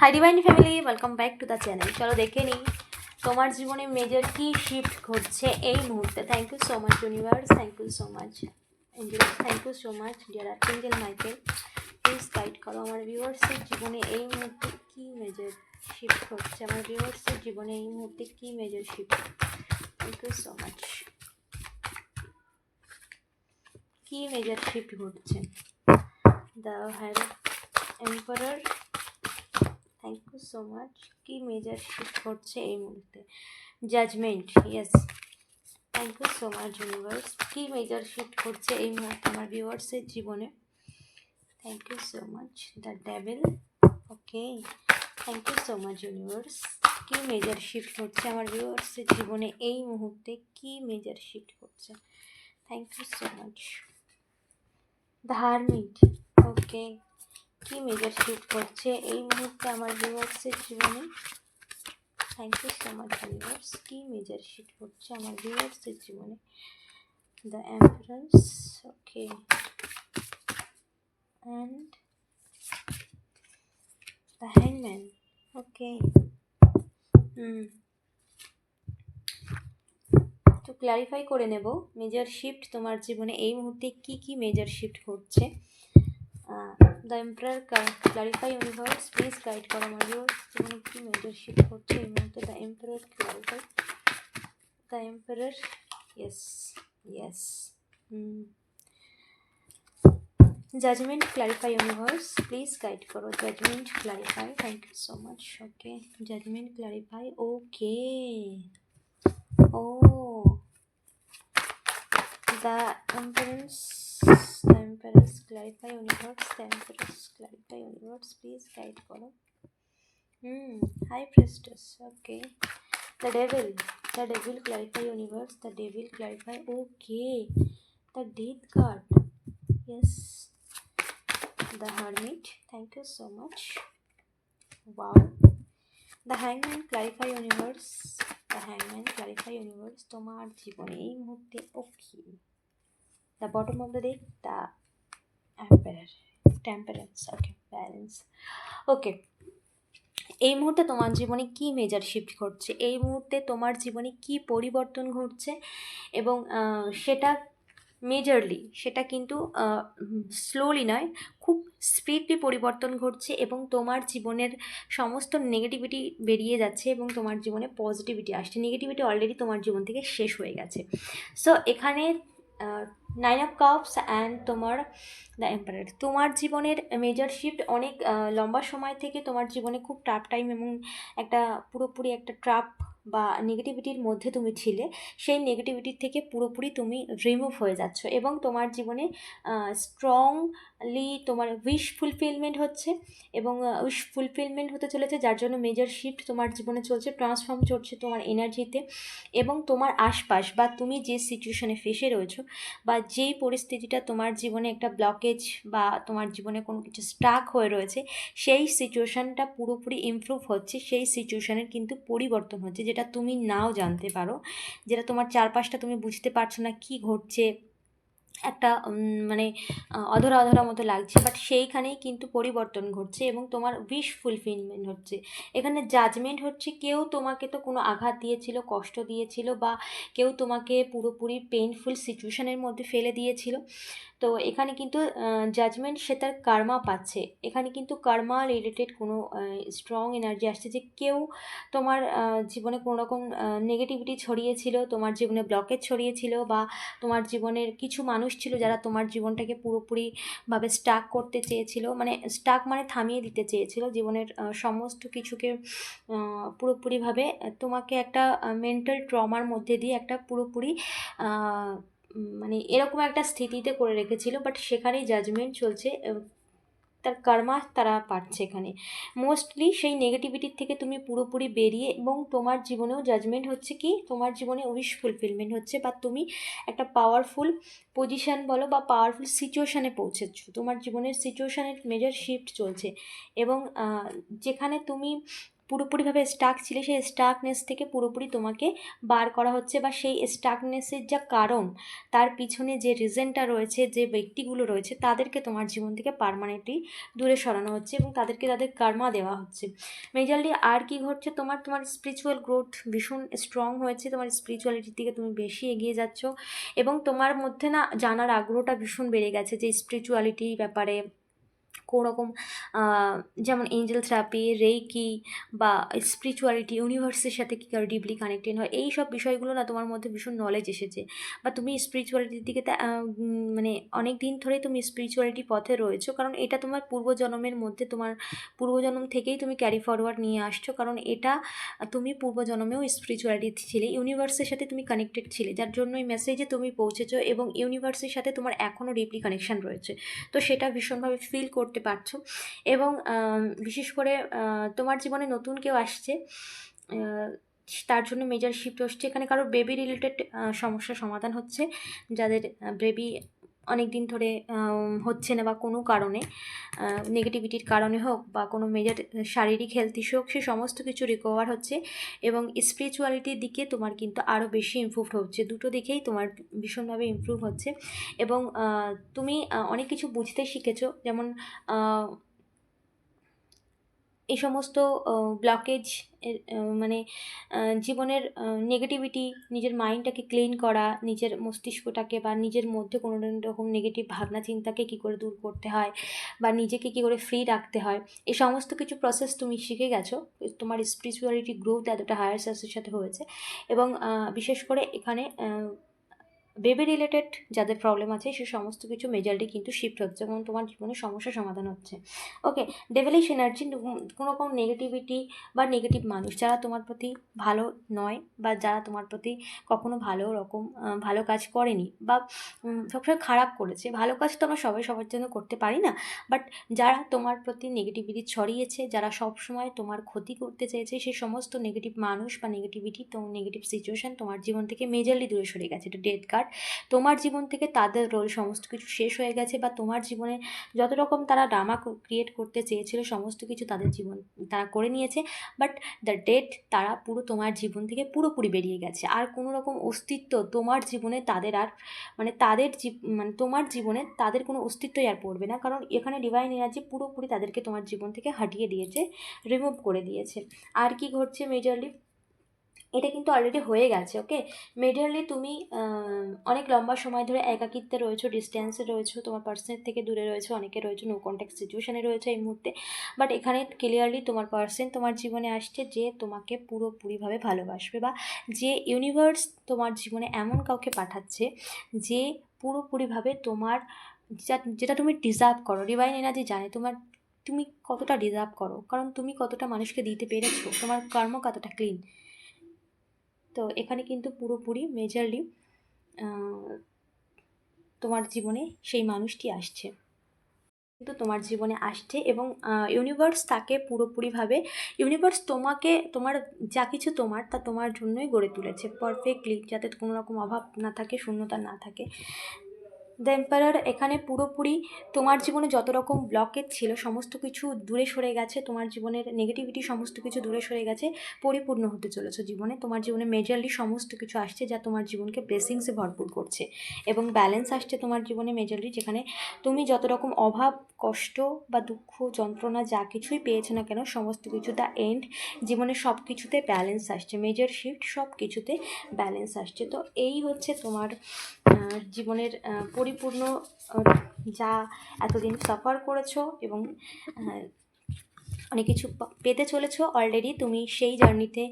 Hi divine family welcome back to the channel চলো দেখে নিই, তোমার জীবনে মেজর কি শিফট ঘটছে এই মুহূর্তে? Thank you so much universe thank you so much thank you so much dear archangel Michael please guide করো আমার ভিউয়ার্সের জীবনে এই মুহূর্তে কী মেজর শিফট ঘটছে? আমার ভিউয়ার্সের জীবনে এই মুহূর্তে কী major shift thank you so much key major shift ঘটছে? The had emperor thank you so much কি মেজার শিফট করছে এই মুহূর্তে? Judgement yes thank you so much universe কি মেজার শিফট করছে এই মুহূর্তে আমার ভিউয়ার্সের জীবনে? Thank you so much the devil okay thank you so much universe কি মেজার শিফট করছে আমার ভিউয়ার্সের জীবনে এই মুহূর্তে? কি মেজার শিফট করছে? থ্যাংক ইউ সো মাচ ধার্মিক ওকে কি মেজার শিফট করছে? এই মুহূর্তে আমার ভিউয়ার্সের জীবনে thank you so much viewers কি মেজার শিফট করছে আমার ভিউয়ার্সের জীবনে? The temperance okay and the হ্যাংম্যান okay তো ক্ল্যারিফাই করে নেব মেজার শিফট তোমার জীবনে এই মুহূর্তে কি কি মেজার শিফট ঘটছে the emperor clarify universe please guide করো আমার ভিউয়ার্স জীবনে কি মেজর শিফট হচ্ছে এই মুহূর্তে the emperor clarify the emperor yes yes judgement clarify universe please guide করো judgement clarify thank you so much okay judgement clarify okay oh the emperor's the emperor's clarify universe the emperor's clarify universe please guide করো hmm high priestess okay the devil the devil clarify universe the devil clarify okay the death card yes the hermit thank you so much wow the hangman clarify universe the hangman clarify universe তোমার জীবনে এই মুহূর্তে ওকে the bottom of the deck the emperor temperance, okay, balance. Okay. এই মুহূর্তে তোমার জীবনে কি major shift ঘটছে? এই মুহূর্তে তোমার জীবনে কি পরিবর্তন ঘটছে? এবং সেটা মেজরলি সেটা কিন্তু স্লোলি নয়, খুব স্পিডলি পরিবর্তন ঘটছে এবং তোমার জীবনের সমস্ত নেগেটিভিটি বেরিয়ে যাচ্ছে এবং তোমার জীবনে পজিটিভিটি আসছে। নেগেটিভিটি অলরেডি তোমার জীবন থেকে শেষ হয়ে গেছে। সো এখানে নাইন অফ কাপস অ্যান্ড তোমার দ্য এম্পায়ার তোমার জীবনের মেজর শিফট অনেক লম্বা সময় থেকে তোমার জীবনে খুব টাফ টাইম এবং একটা পুরোপুরি একটা ট্রাপ বা নেগেটিভিটির মধ্যে তুমি ছিলে, সেই নেগেটিভিটির থেকে পুরোপুরি তুমি রিমুভ হয়ে যাচ্ছ এবং তোমার জীবনে স্ট্রংলি তোমার উইশ ফুলফিলমেন্ট হচ্ছে এবং উইশ ফুলফিলমেন্ট হতে চলেছে যার জন্য মেজর শিফট তোমার জীবনে চলছে ট্রান্সফর্ম চলছে তোমার এনার্জিতে এবং তোমার আশপাশ বা তুমি যে সিচুয়েশনে ফেসে রয়েছো বা যেই পরিস্থিতিটা তোমার জীবনে একটা ব্লকেজ বা তোমার জীবনে কোনো কিছু স্টাক হয়ে রয়েছে, সেই সিচুয়েশানটা পুরোপুরি ইমপ্রুভ হচ্ছে, সেই সিচুয়েশানের কিন্তু পরিবর্তন হচ্ছে, যেটা তুমি নাও জানতে পারো, যেটা তোমার চারপাশটা তুমি বুঝতে পারছ না কি ঘটছে একটা মানে অধরা অধরা মতো লাগছে। বাট সেইখানেই কিন্তু পরিবর্তন ঘটছে এবং তোমার উইশ ফুলফিলমেন্ট হচ্ছে। এখানে জাজমেন্ট হচ্ছে, কেউ তোমাকে তো কোনো আঘাত দিয়েছিল, কষ্ট দিয়েছিল বা কেউ তোমাকে পুরোপুরি পেইনফুল সিচুয়েশানের মধ্যে ফেলে দিয়েছিল। তো এখানে কিন্তু জাজমেন্ট সে তার কার্মা পাচ্ছে। এখানে কিন্তু কার্মা রিলেটেড কোনো স্ট্রং এনার্জি আসছে যে কেউ তোমার জীবনে কোনো রকম নেগেটিভিটি ছড়িয়েছিল তোমার জীবনে ব্লকেজ ছড়িয়েছিল বা তোমার জীবনের কিছু মানুষ ছিল যারা তোমার জীবনটাকে পুরোপুরিভাবে স্টাক করতে চেয়েছিল মানে স্টাক মানে থামিয়ে দিতে চেয়েছিল জীবনের সমস্ত কিছুকে পুরোপুরিভাবে তোমাকে একটা মেন্টাল ট্রমার মধ্যে দিয়ে একটা পুরোপুরি মানে এরকম একটা স্থিতিতে করে রেখেছিল বাট সেখানেই জাজমেন্ট চলছে তার কর্মা তারা পাচ্ছে এখানে। মোস্টলি সেই নেগেটিভিটির থেকে তুমি পুরোপুরি বেরিয়ে এবং তোমার জীবনেও জাজমেন্ট হচ্ছে কি, তোমার জীবনে উইশ ফুলফিলমেন্ট হচ্ছে বা তুমি একটা পাওয়ারফুল পজিশান বলো বা পাওয়ারফুল সিচুয়েশানে পৌঁছেছ। তোমার জীবনের সিচুয়েশানের মেজর শিফট চলছে এবং যেখানে তুমি পুরোপুরিভাবে স্টাক ছিলে, সেই স্টাকনেস থেকে পুরোপুরি তোমাকে বার করা হচ্ছে বা সেই স্টাকনেসের যা কারণ, তার পিছনে যে রিজনটা রয়েছে, যে ব্যক্তিগুলো রয়েছে, তাদেরকে তোমার জীবন থেকে পারমানেন্টলি দূরে সরানো হচ্ছে এবং তাদেরকে তাদের কার্মা দেওয়া হচ্ছে। মেজরলি আর কি ঘটছে? তোমার তোমার স্পিরিচুয়াল গ্রোথ ভীষণ স্ট্রং হয়েছে, তোমার স্পিরিচুয়ালিটির দিকে তুমি বেশি এগিয়ে যাচ্ছ এবং তোমার মধ্যে না জানার আগ্রহটা ভীষণ বেড়ে গেছে যে স্পিরিচুয়ালিটির ব্যাপারে কোনো রকম যেমন এঞ্জেল থেরাপি রেইকি বা স্পিরিচুয়ালিটি ইউনিভার্সের সাথে কী করে ডিপলি কানেক্টেড হয়, এই সব বিষয়গুলো না তোমার মধ্যে ভীষণ নলেজ এসেছে। বা তুমি স্পিরিচুয়ালিটির দিকে মানে অনেক দিন ধরেই তুমি স্পিরিচুয়ালিটি পথে রয়েছো, কারণ এটা তোমার পূর্বজন্মের মধ্যে তোমার পূর্বজন্ম থেকেই তুমি ক্যারি ফরওয়ার্ড নিয়ে আসছো, কারণ এটা তুমি পূর্বজন্মেও স্পিরিচুয়ালিটি ছিলে ইউনিভার্সের সাথে তুমি কানেক্টেড ছিলে, যার জন্য এই মেসেজে তুমি পৌঁছেছো এবং ইউনিভার্সের সাথে তোমার এখনও ডিপলি কানেকশান রয়েছে। তো সেটা ভীষণভাবে ফিল করতে পারছ। এবং বিশেষ করে তোমার জীবনে নতুন কেউ আসছে তার জন্য মেজার শিফট হচ্ছে এখানে কারও বেবি রিলেটেড সমস্যার সমাধান হচ্ছে, যাদের বেবি অনেক দিন ধরে হচ্ছে না বা কোনো কারণে নেগেটিভিটির কারণে হোক বা কোনো মেজার শারীরিক হেলথ ইস্যু হোক, সে সমস্ত কিছু রিকভার হচ্ছে এবং স্পিরিচুয়ালিটির দিকে তোমার কিন্তু আরও বেশি ইমপ্রুভ হচ্ছে। দুটো দিকেই তোমার ভীষণভাবে ইমপ্রুভ হচ্ছে এবং তুমি অনেক কিছু বুঝতে শিখেছো। যেমন এই সমস্ত ব্লকেজ মানে জীবনের নেগেটিভিটি নিজের মাইন্ডটাকে ক্লিন করা, নিজের মস্তিষ্কটাকে বা নিজের মধ্যে কোনো রকম নেগেটিভ ভাবনা চিন্তাকে কী করে দূর করতে হয় বা নিজেকে কী করে ফ্রি রাখতে হয়, এই সমস্ত কিছু প্রসেস তুমি শিখে গেছো। তোমার স্পিরিচুয়ালিটি গ্রোথ এতটা হায়ার সার্সের সাথে হয়েছে এবং বিশেষ করে এখানে বেবি রিলেটেড যাদের প্রবলেম আছে, সে সমস্ত কিছু মেজারলি কিন্তু শিফট হচ্ছে এবং তোমার জীবনে সমস্যার সমাধান হচ্ছে। ওকে ডেভেলিশ এনার্জি কোনো রকম নেগেটিভিটি বা নেগেটিভ মানুষ যারা তোমার প্রতি ভালো নয় বা যারা তোমার প্রতি কখনো ভালো রকম ভালো কাজ করেনি বা সবসময় খারাপ করেছে, ভালো কাজ তো আমরা সবাই সবার জন্য করতে পারি না বাট যারা তোমার প্রতি নেগেটিভিটি ছড়িয়েছে, যারা সবসময় তোমার ক্ষতি করতে চেয়েছে সেই সমস্ত নেগেটিভ মানুষ বা নেগেটিভিটি তো নেগেটিভ সিচুয়েশান তোমার জীবন থেকে মেজারলি দূরে সরে গেছে। এটা ডেড কার্ড তোমার জীবন থেকে তাদের রোল সমস্ত কিছু শেষ হয়ে গেছে বা তোমার জীবনে যত রকম তারা ড্রামা ক্রিয়েট করতে চেয়েছিল, সমস্ত কিছু তাদের জীবন, তারা করে নিয়েছে। বাট দ্য ডেট তারা পুরো তোমার জীবন থেকে পুরোপুরি বেরিয়ে গেছে। আর কোনো রকম অস্তিত্ব তোমার জীবনে তাদের আর মানে তাদের মানে তোমার জীবনে তাদের কোনো অস্তিত্বই আর পড়বে না। কারণ এখানে ডিভাইন এনার্জি পুরোপুরি তাদেরকে তোমার জীবন থেকে হাঁটিয়ে দিয়েছে রিমুভ করে দিয়েছে। আর কি ঘটছে মেজরলি এটা কিন্তু অলরেডি হয়ে গেছে ওকে মেজরলি তুমি অনেক লম্বা সময় ধরে একাকিত্বে রয়েছো ডিস্ট্যান্সে রয়েছো, তোমার পার্সনের থেকে দূরে রয়েছো, অনেকে রয়েছে নো কন্ট্যাক্ট সিচুয়েশানে রয়েছে এই মুহূর্তে বাট এখানে ক্লিয়ারলি তোমার পার্সন তোমার জীবনে আসছে যে তোমাকে পুরোপুরিভাবে ভালোবাসবে বা যে ইউনিভার্স তোমার জীবনে এমন কাউকে পাঠাচ্ছে যে পুরোপুরিভাবে তোমার, যেটা তুমি ডিজার্ভ করো। ডিভাইন এনার্জি জানে, তোমার, তুমি কতটা ডিজার্ভ করো? কারণ তুমি কতটা মানুষকে দিতে পেরেছ? তোমার কর্ম কতটা ক্লিন তো এখানে কিন্তু পুরোপুরি মেজারলি তোমার জীবনে সেই মানুষটি আসছে। কিন্তু তোমার জীবনে আসছে এবং ইউনিভার্স তাকে পুরোপুরিভাবে ইউনিভার্স তোমাকে, তোমার যা কিছু তোমার তা তোমার জন্যই গড়ে তুলেছে। পারফেক্টলি যাতে কোনো রকম অভাব না থাকে, শূন্যতা না থাকে। দ্য এম্পায়ার এখানে পুরোপুরি তোমার জীবনে যত রকম ব্লকেজ ছিল, সমস্ত কিছু দূরে সরে গেছে, তোমার জীবনের নেগেটিভিটি সমস্ত কিছু দূরে সরে গেছে, পরিপূর্ণ হতে চলেছে জীবনে। তোমার জীবনে মেজারলি সমস্ত কিছু আসছে যা তোমার জীবনকে ব্লেসিংসে ভরপুর করছে এবং ব্যালেন্স আসছে তোমার জীবনে মেজারলি যেখানে তুমি যত রকম অভাব, কষ্ট বা দুঃখ, যন্ত্রণা যা কিছুই পেয়েছ না কেন, সমস্ত কিছু দ্য এন্ড জীবনে সব কিছুতে ব্যালেন্স আসছে। মেজর শিফট সব কিছুতে ব্যালেন্স আসছে। তো এই হচ্ছে তোমার জীবনের পরিপূর্ণ যা এতদিন সাফার করেছ এবং অনেক কিছু পেতে চলেছো অলরেডি তুমি সেই জার্নিতে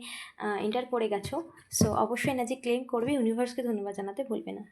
এন্টার করে গেছো। সো অবশ্যই এনার্জি ক্লেম করবে ইউনিভার্সকে ধন্যবাদ জানাতে ভুলবে না।